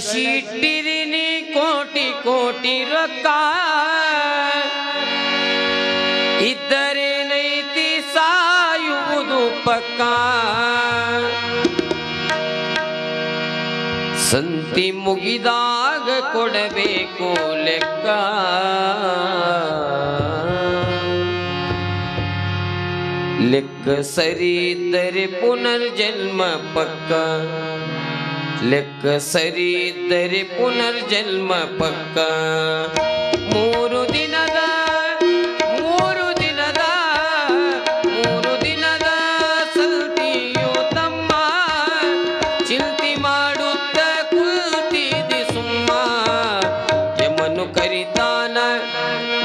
she ಉಪಕಾರ ಸಂತಿ ಮುಗಿದಾಗ ಕೊಡಬೇಕು ಲೆಕ್ಕ. ಲೆಕ್ಕ ಸರಿ ಪುನರ್ಜನ್ಮ ಪಕ್ಕ. ಲೆಕ್ಕ ಸರಿ ಪುನರ್ಜನ್ಮ ಪಕ್ಕ. ಮೂರು ದಿನ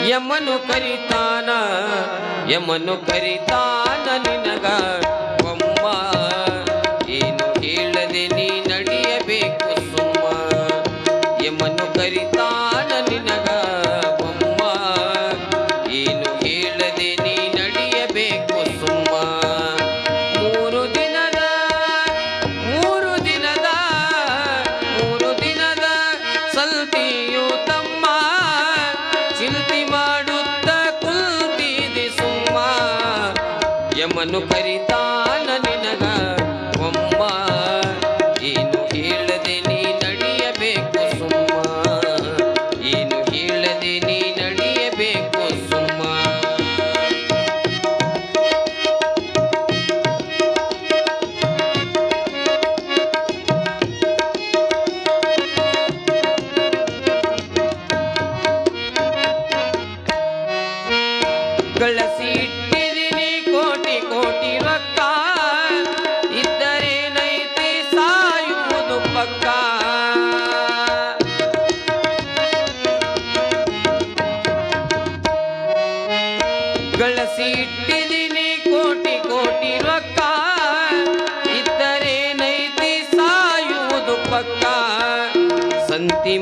ಯಮನು ಕರಿತಾನ ಯಮನು ಕರಿತಾನ ನಿನಗ. यमनु करिता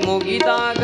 முகிதாக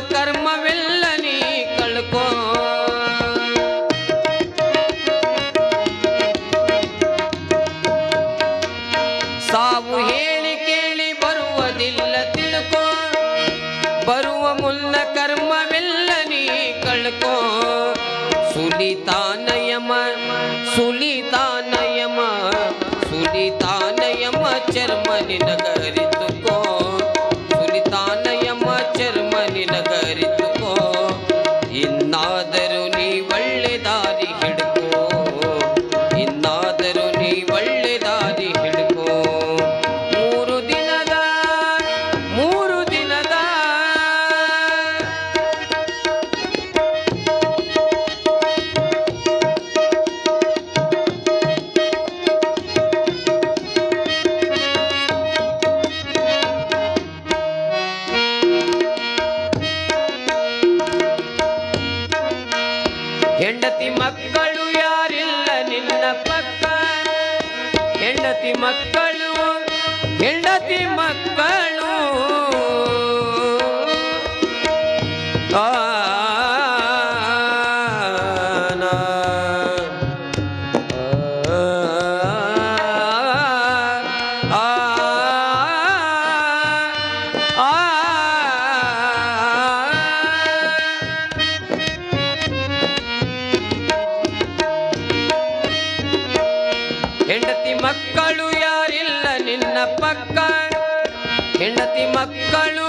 ಕರ್ಮವೆಲ್ಲ ನೀ ಕಳ್ಕೋ. ಸಾವು ಹೇಳಿ ಕೇಳಿ ಬರುವುದಿಲ್ಲ ತಿಳ್ಕೋ. ಬರುವ ಮುನ್ನ ಕರ್ಮವೆಲ್ಲ ನೀ ಕಳ್ಕೋ. ಸುಲಿತಾನ ನಯಮ ಸುಲಿತಾನ ಯಮ ಸುಲಿತಾನ ನಯಮ ಚರ್ಮ ನಿನಗ. ಹೆಂಡತಿ ಮಕ್ಕಳು ಯಾರಿಲ್ಲ ನಿನ್ನ ಪಕ್ಕ ಹೆಂಡತಿ ಮಕ್ಕಳು ಹೆಂಡತಿ ಮಕ್ಕಳು ಆ ಹೆಂಡತಿ ಮಕ್ಕಳು ಯಾರಿಲ್ಲ ನಿನ್ನ ಪಕ್ಕ. ಹೆಂಡತಿ ಮಕ್ಕಳು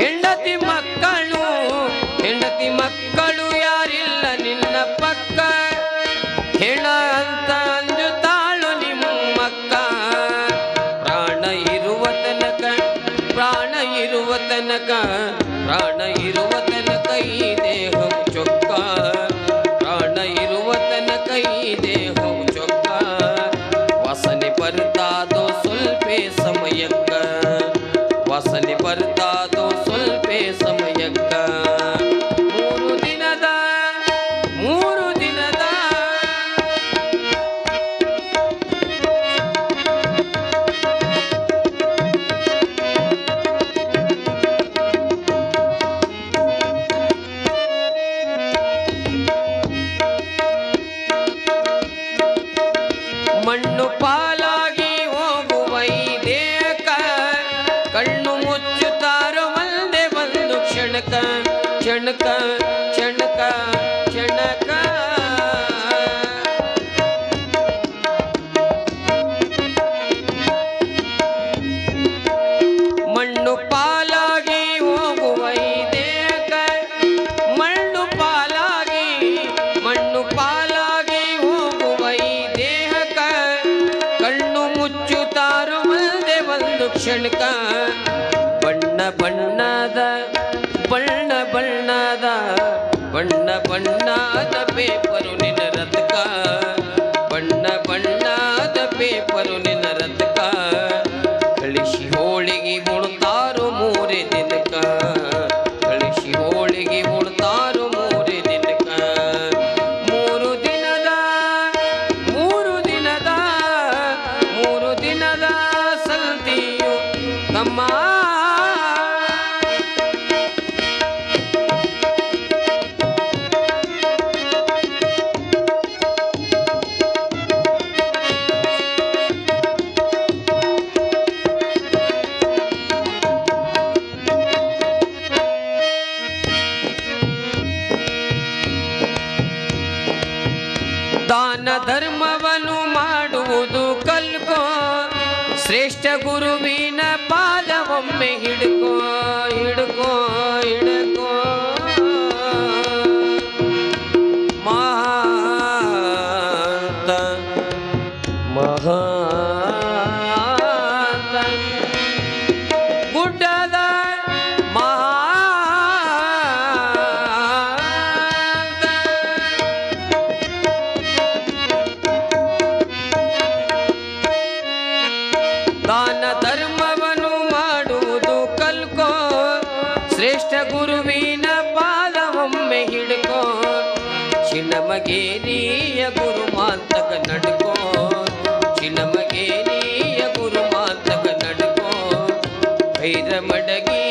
ಹೆಂಡತಿ ಮಕ್ಕಳು ಹೆಂಡತಿ ಮಕ್ಕಳು ಯಾರಿಲ್ಲ ನಿನ್ನ ಪಕ್ಕ. ಹೆಣ ಅಂತ ಅಂಜುತ್ತಾಳು ನಿಮ್ಮಕ್ಕ ಪ್ರಾಣ ಇರುವ ತನಕ, ಪ್ರಾಣ ಇರುವ ತನಕ, ಪ್ರಾಣ ಇರುವ ತನಕ cabeça ಕ್ಷಣಕ ಕ್ಷಣಕ ಕ್ಷಣಕ. ಮಣ್ಣು ಪಾಲಾಗಿ ಹೋಗುವ ಈ ದೇಹಕ ಮಣ್ಣು ಪಾಲಾಗಿ ಮಣ್ಣು ಪಾಲಾಗಿ ಹೋಗುವ ದೇಹಕ ಕಣ್ಣು ಮುಚ್ಚುತ್ತಾರು ಒಂದೇ ಒಂದು ಕ್ಷಣಕ, ಬಣ್ಣ ಬಣ್ಣದ ಬಣ್ಣ ಬಣ್ಣದ ದಾನ ಧರ್ಮವನ್ನು ಮಾಡುವುದು ಕಲ್ಕೋ. ಶ್ರೇಷ್ಠ ಗುರುವಿನ ಪಾದವೊಮ್ಮೆ ಹಿಡ್ಕೋ ಹಿಡ್ಕೋ ಹಿಡ್ಕೋ. ಮಹಾಂತ ಮಹಾಂತ ಧರ್ಮವನ್ನು ಮಾಡುವುದು ಕಲ್ಕೋ. ಶ್ರೇಷ್ಠ ಗುರುವಿನ ಪಾದವೊಮ್ಮೆ ಹಿಡ್ಕೋ. ಚಿನ್ನಮಗೇರಿಯ ಗುರು ಮಾತಕ ನಡ್ಕೋ. ಚಿನ್ನಮಗೇರಿಯ ಗುರು ಮಾತಕ ನಡ್ಕೋ. ಐದ ಗುರು